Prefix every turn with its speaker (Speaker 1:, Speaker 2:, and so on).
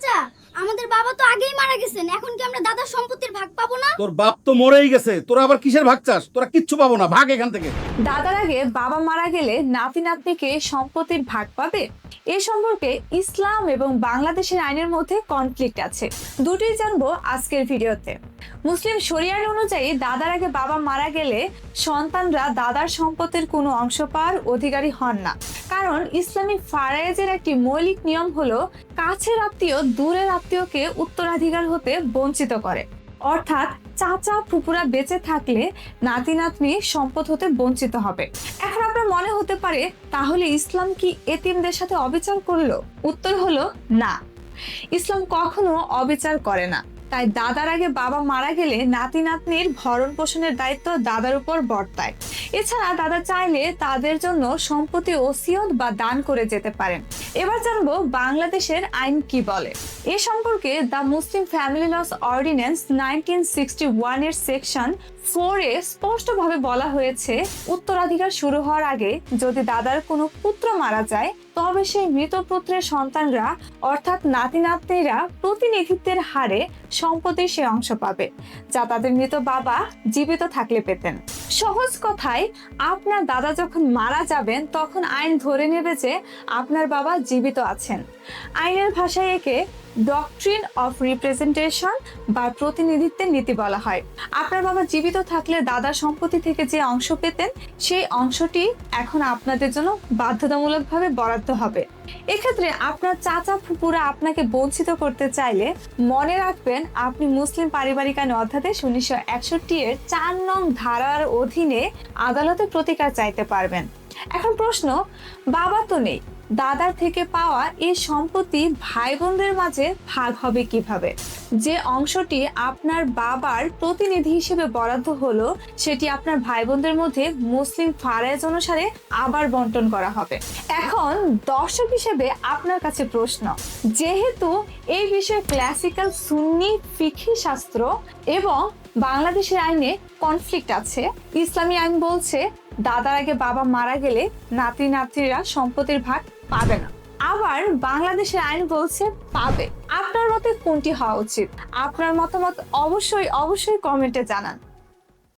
Speaker 1: চাচা আমাদের বাবা তো আগেই মারা গেছেন এখন কি আমরা দাদার সম্পত্তির ভাগ পাবো না?
Speaker 2: তোর বাপ তো মরেই গেছে তোরা আবার কিসের ভাগ চাস? তোরা কিচ্ছু পাবো না ভাগ এখান থেকে।
Speaker 3: দাদার আগে বাবা মারা গেলে নাতি নাতনিকে সম্পত্তির ভাগ পাবে? এ সম্পর্কে ইসলাম এবং বাংলাদেশের আইনের মধ্যে কনফ্লিক্ট আছে। দুটোই জানব আজকের ভিডিওতে। মুসলিম শরিয়ার অনুযায়ী দাদার আগে বাবা মারা গেলে সন্তানরা দাদার সম্পত্তির কোনো অংশ পাওয়ার অধিকারী হন না। কারণ ইসলামী ফারায়েজের একটি মৌলিক নিয়ম হলো কাছের আত্মীয়, দূরের আত্মীয়কে উত্তরাধিকার হতে বঞ্চিত করে। অর্থাৎ চাচা ফুপুরা বেঁচে থাকলে নাতি, নাতনি সম্পদ হতে বঞ্চিত হবে। এখন আপনার মনে হতে পারে, তাহলে ইসলাম কি এতিমদের সাথে অবিচার করল? উত্তর হলো না। ইসলাম কখনো অবিচার করে না। তাই দাদার আগে বাবা মারা গেলে নাতি নাতনির ভরণ পোষণের দায়িত্ব দাদার উপর বর্তায়। এছাড়া দাদা চাইলে তাদের জন্য সম্পত্তি ওসিয়ত বা দান করে যেতে পারেন। এবার জানব বাংলাদেশের আইন কি বলে। এ সম্পর্কে the Muslim family laws ordinance nineteen sixty ওয়ানের সেকশন ফোরে স্পষ্টভাবে বলা হয়েছে, উত্তরাধিকার শুরু হওয়ার আগে যদি দাদার কোনো পুত্র মারা যায় তবে সেই মৃত পুত্রের সন্তানরা, অর্থাৎ নাতি নাতনিরা প্রতিনিধিত্বের হারে সম্পদের সে অংশ পাবে, যা তাদের মৃত বাবা জীবিত থাকলে পেতেন। সহজ কথায়, আপনার দাদা যখন মারা যাবেন, তখন আইন ধরে নেবে যে আপনার বাবা জীবিত আছেন। আইনের ভাষায় একে ডকট্রিন অফ রিপ্রেজেন্টেশন বা প্রতিনিধিত্বের নীতি বলা হয়। আপনার বাবা জীবিত থাকলে দাদার সম্পত্তি থেকে যে অংশ পেতেন, সেই অংশটি এখন আপনাদের জন্য বাধ্যতামূলকভাবে বরাদ্দ হবে। এক্ষেত্রে আপনার চাচা ফুপুরা আপনাকে বঞ্চিত করতে চাইলে মনে রাখবেন, আপনি মুসলিম পারিবারিক আইন অধ্যাদেশ উনিশশো একষট্টি এর চার নং ধারার অধীনে আদালতে প্রতিকার চাইতে পারবেন। এখন প্রশ্ন, বাবা তো নেই। দাদার থেকে পাওয়া এই সম্পত্তি ভাই বোনদের মাঝে ভাগ হবে কীভাবে? যে অংশটি আপনার বাবার প্রতিনিধি হিসেবে বরাদ্দ হলো, সেটি আপনার ভাই বোনদের মধ্যে মুসলিম ফারায়েজ অনুসারে আবার বন্টন করা হবে। এখন দর্শক হিসেবে আপনার কাছে প্রশ্ন, যেহেতু এই বিষয়ে ক্লাসিক্যাল সুন্নি ফিখি শাস্ত্র এবং বাংলাদেশের আইনে কনফ্লিক্ট আছে, ইসলামী আইন বলছে, দাদার আগে বাবা মারা গেলে নাতি নাতনিরা সম্পত্তির ভাগ পাবে না। আবার বাংলাদেশের আইন বলছে পাবে। আপনার মতে কোনটি হওয়া উচিত? আপনার মতামত অবশ্যই অবশ্যই কমেন্টে জানান।